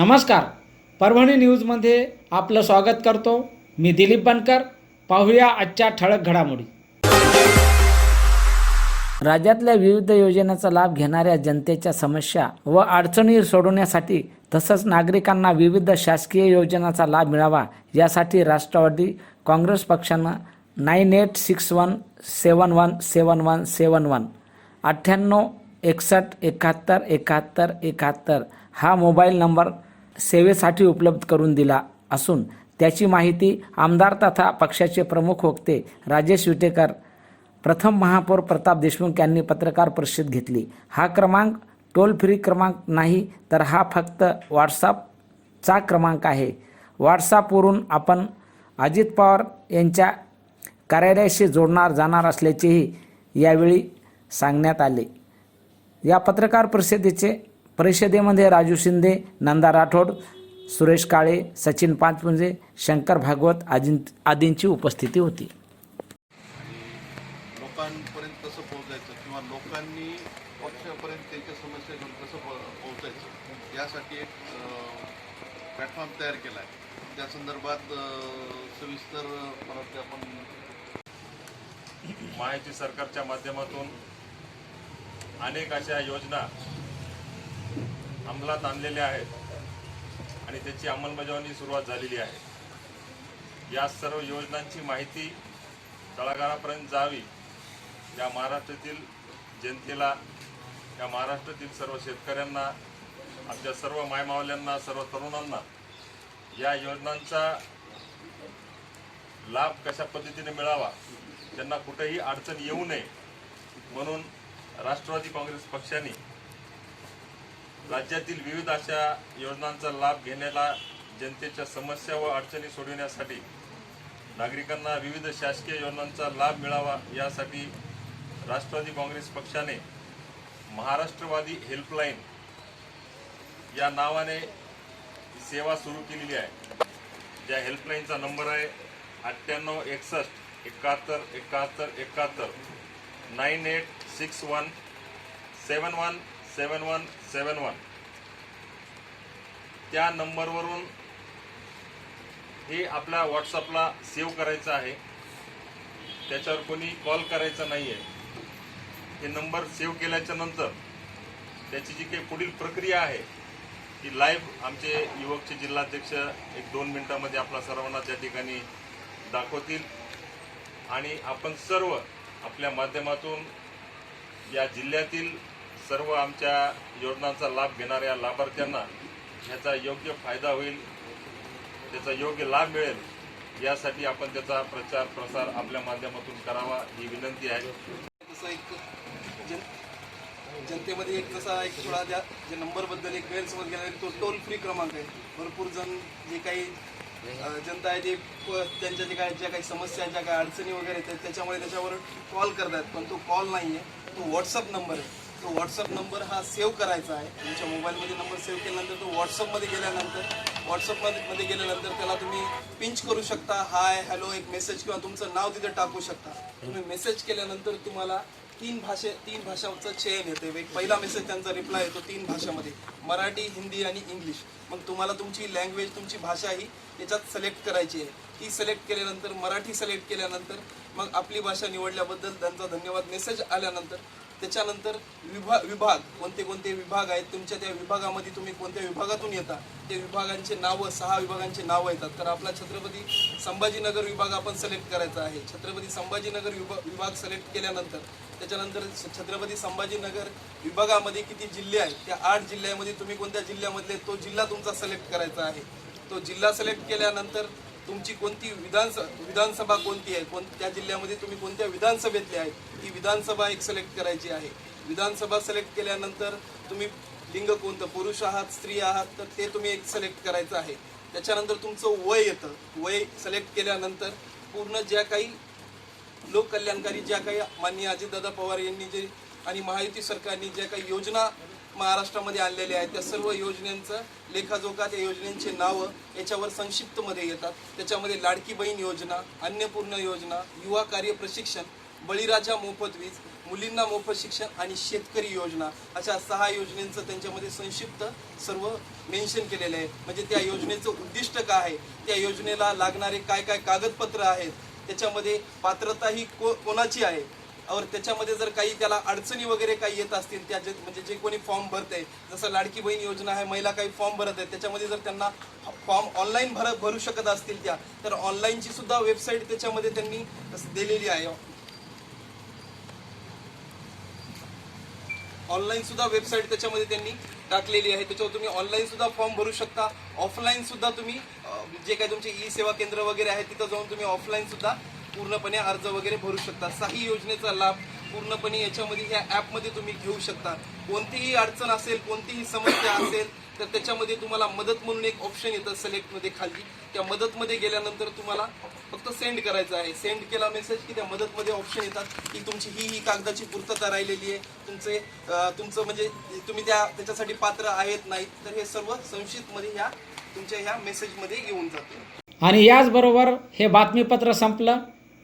नमस्कार. परभणी न्यूजमध्ये आपलं स्वागत करतो. मी दिलीप बनकर. पाहूया आजच्या ठळक घडामोडी. राज्यातल्या विविध योजनेचा लाभ घेणाऱ्या जनतेच्या समस्या व अडचणी सोडवण्यासाठी तसंच नागरिकांना विविध शासकीय योजनांचा लाभ मिळावा यासाठी राष्ट्रवादी काँग्रेस पक्षानं nine eight six one seven one seven one seven one अठ्ठ्याण्णव एकसष्ट एकाहत्तर एकाहत्तर एकाहत्तर हा मोबाईल नंबर सेवेसाठी उपलब्ध करून दिला असून त्याची माहिती आमदार तथा पक्षाचे प्रमुख वक्ते राजेश विटेकर प्रथम महापौर प्रताप देशमुख यांनी पत्रकार परिषद घेतली. हा क्रमांक टोल फ्री क्रमांक नाही तर हा फक्त व्हॉट्सअपचा क्रमांक आहे. व्हॉट्सअपवरून आपण अजित पवार यांच्या कार्यालयाशी जोडणार जाणार असल्याचेही यावेळी सांगण्यात आले. या पत्रकार परिषदेचे परिषदेमध्ये राजू शिंदे नंदा राठोड सुरेश काळे सचिन पाचपुंजे शंकर भागवत आदीं आदींची उपस्थिती होती. लोकांपर्यंत कसं पोहोचायचं किंवा लोकांनी पक्षापर्यंत त्यांच्या समस्या घेऊन कसं पोहोचायचं यासाठी एक प्लॅटफॉर्म तयार केला आहे. त्या संदर्भात सविस्तर परत आपण माहिती सरकारच्या माध्यमातून अनेक अशा योजना अंमलात आणलेल्या आहेत आणि त्याची अंमलबजावणी सुरुवात झालेली आहे. या सर्व योजनांची माहिती तळागाळापर्यंत जावी या महाराष्ट्रातील जनतेला या महाराष्ट्रातील सर्व शेतकऱ्यांना आमच्या सर्व मायमावल्यांना सर्व तरुणांना या योजनांचा लाभ कशा पद्धतीने मिळावा त्यांना कुठेही अडचण येऊ नये म्हणून राष्ट्रवादी काँग्रेस पक्षाने राज्यातील विविध अशा योजनांचा लाभ घेण्याला जनतेच्या समस्या व अडचणी सोडविण्यासाठी नागरिकांना विविध शासकीय योजनांचा लाभ मिळावा यासाठी राष्ट्रवादी काँग्रेस पक्षाने महाराष्ट्रवादी हेल्पलाईन या नावाने सेवा सुरू केलेली आहे. ज्या हेल्पलाईनचा नंबर आहे अठ्ठ्याण्णव एकसष्ट एकाहत्तर एकाहत्तर एकाहत्तर nine eight six one seven one seven one seven one. त्या नंबरवरून हे आपल्या व्हॉट्सअपला सेव्ह करायचं आहे. त्याच्यावर कोणी कॉल करायचा नाही आहे हे नंबर सेव्ह केल्याच्यानंतर त्याची जी काही पुढील प्रक्रिया आहे ती लाईव्ह आमचे युवकचे जिल्हाध्यक्ष एक दोन मिनिटामध्ये आपल्या सर्वांना त्या ठिकाणी दाखवतील. आणि आपण सर्व आपल्या माध्यमातून या जिल्ह्यातील सर्व आमच्या योजनांचा लाभ घेणाऱ्या लाभार्थ्यांना ह्याचा योग्य फायदा होईल त्याचा योग्य लाभ मिळेल यासाठी आपण त्याचा प्रचार प्रसार आपल्या माध्यमातून करावा ही विनंती आहे. तसं एक जन जनतेमध्ये एक तसा एक थोडा ज्या जे नंबरबद्दल एक गैरसमज गेला तो टोल फ्री क्रमांक आहे. भरपूर जण जे काही जनता आहे ते प- त्यांच्या जे काय ज्या काही समस्या ज्या काही अडचणी वगैरे आहेत त्याच्यामुळे त्याच्यावर कॉल करतात पण तो कॉल नाही आहे तो व्हॉट्सअप नंबर आहे. तो व्हॉट्सअप नंबर हा सेव्ह करायचा आहे. तुमच्या मोबाईलमध्ये नंबर सेव्ह केल्यानंतर तो व्हॉट्सअपमध्ये गेल्यानंतर व्हॉट्सअपमध्ये मध्ये गेल्यानंतर त्याला तुम्ही पिंच करू शकता. हाय हॅलो एक मेसेज किंवा तुमचं नाव तिथे टाकू शकता. तुम्ही मेसेज केल्यानंतर तुम्हाला तीन भाषे तीन भाषांचं चयन येते. एक पहिला मेसेज त्यांचा रिप्लाय येतो तीन भाषामध्ये. मराठी हिंदी आणि इंग्लिश मग तुम्हाला तुमची लँग्वेज तुमची भाषा ही याच्यात सिलेक्ट करायची आहे. ती सिलेक्ट केल्यानंतर मराठी सिलेक्ट केल्यानंतर मग आपली भाषा निवडल्याबद्दल त्यांचा धन्यवाद. मेसेज आल्यानंतर त्याच्यानंतर विभाग विभाग कोणते कोणते विभाग आहेत? तुमच्या त्या विभागामध्ये तुम्ही कोणत्या विभागातून येता? ते विभागांचे नावं सहा विभागांचे नावं येतात. तर आपला छत्रपती संभाजीनगर विभाग आपण सिलेक्ट करायचा आहे. छत्रपती संभाजीनगर विभाग विभाग सिलेक्ट केल्यानंतर त्याच्यानंतर छत्रपती संभाजीनगर विभागामध्ये किती जिल्हे आहेत? त्या आठ जिल्ह्यामध्ये तुम्ही कोणत्या जिल्ह्यामधले तो जिल्हा तुमचा सिलेक्ट करायचा आहे. तो जिल्हा सिलेक्ट केल्यानंतर तुमची कोणती विधानसभा विधानसभा कोणती आहे? कोण त्या जिल्ह्यामध्ये तुम्ही कोणत्या विधानसभेतले आहेत? ती विधानसभा एक सिलेक्ट करायची आहे. विधानसभा सिलेक्ट केल्यानंतर तुम्ही लिंग कोणतं? पुरुष आहात स्त्री आहात तर ते तुम्ही एक सिलेक्ट करायचं आहे. त्याच्यानंतर तुमचं वय येतं. वय सिलेक्ट केल्यानंतर पूर्ण ज्या काही लोककल्याणकारी ज्या काही माननीय अजितदादा पवार यांनी जे आणि महायुती सरकारने ज्या काही योजना महाराष्ट्रामध्ये आणलेल्या आहेत त्या सर्व योजनांचं लेखाजोखा त्या योजनांची नावं याच्यावर संक्षिप्तमध्ये येतात. त्याच्यामध्ये लाडकी बहीण योजना अन्नपूर्ण योजना युवा कार्य प्रशिक्षण बळीराजा मोफत वीज मुलींना मोफत शिक्षण आणि शेतकरी योजना अशा सहा योजनेचं त्यांच्यामध्ये संक्षिप्त सर्व मेन्शन केलेलं आहे. म्हणजे त्या योजनेचं उद्दिष्ट काय आहे? त्या योजनेला लागणारे काय काय कागदपत्र आहेत? त्याच्यामध्ये पात्रता ही को कोणाची आहे? और त्याच्यामध्ये जर काही त्याला अडचणी वगैरे काही येत असतील त्या जे म्हणजे जे कोणी फॉर्म भरत आहे जसं लाडकी बहीण योजना आहे महिला काही फॉर्म भरत आहेत त्याच्यामध्ये जर त्यांना फॉर्म ऑनलाईन भर भरू शकत असतील त्या तर ऑनलाईनची सुद्धा वेबसाईट त्याच्यामध्ये त्यांनी दिलेली आहे. ऑनलाईन सुद्धा वेबसाईट त्याच्यामध्ये त्यांनी टाकलेली आहे. त्याच्यावर तुम्ही ऑनलाईन सुद्धा फॉर्म भरू शकता. ऑफलाईन सुद्धा तुम्ही जे काही तुमचे ई सेवा केंद्र वगैरे आहे तिथं जाऊन तुम्ही ऑफलाईन सुद्धा पूर्णपणे अर्ज वगैरे भरू शकता साही योजनेचा लाभ पूर्णपणे याच्यामध्ये ह्या ॲपमध्ये तुम्ही घेऊ शकता. कोणतीही अडचण असेल कोणतीही समस्या असेल तर त्याच्यामध्ये तुम्हाला मदत म्हणून एक ऑप्शन येतं सिलेक्टमध्ये खाली. त्या मदतमध्ये गेल्यानंतर तुम्हाला फक्त सेंड करायचं आहे. सेंड केला मेसेज की त्या मदतमध्ये ऑप्शन येतात की तुमची ही ही कागदाची पूर्तता राहिलेली आहे. तुमचे तुमचं म्हणजे तुम्ही त्या त्याच्यासाठी पात्र आहेत नाहीत तर हे सर्व संशयितमध्ये ह्या तुमच्या ह्या मेसेजमध्ये येऊन जातं. आणि याचबरोबर हे बातमीपत्र संपलं.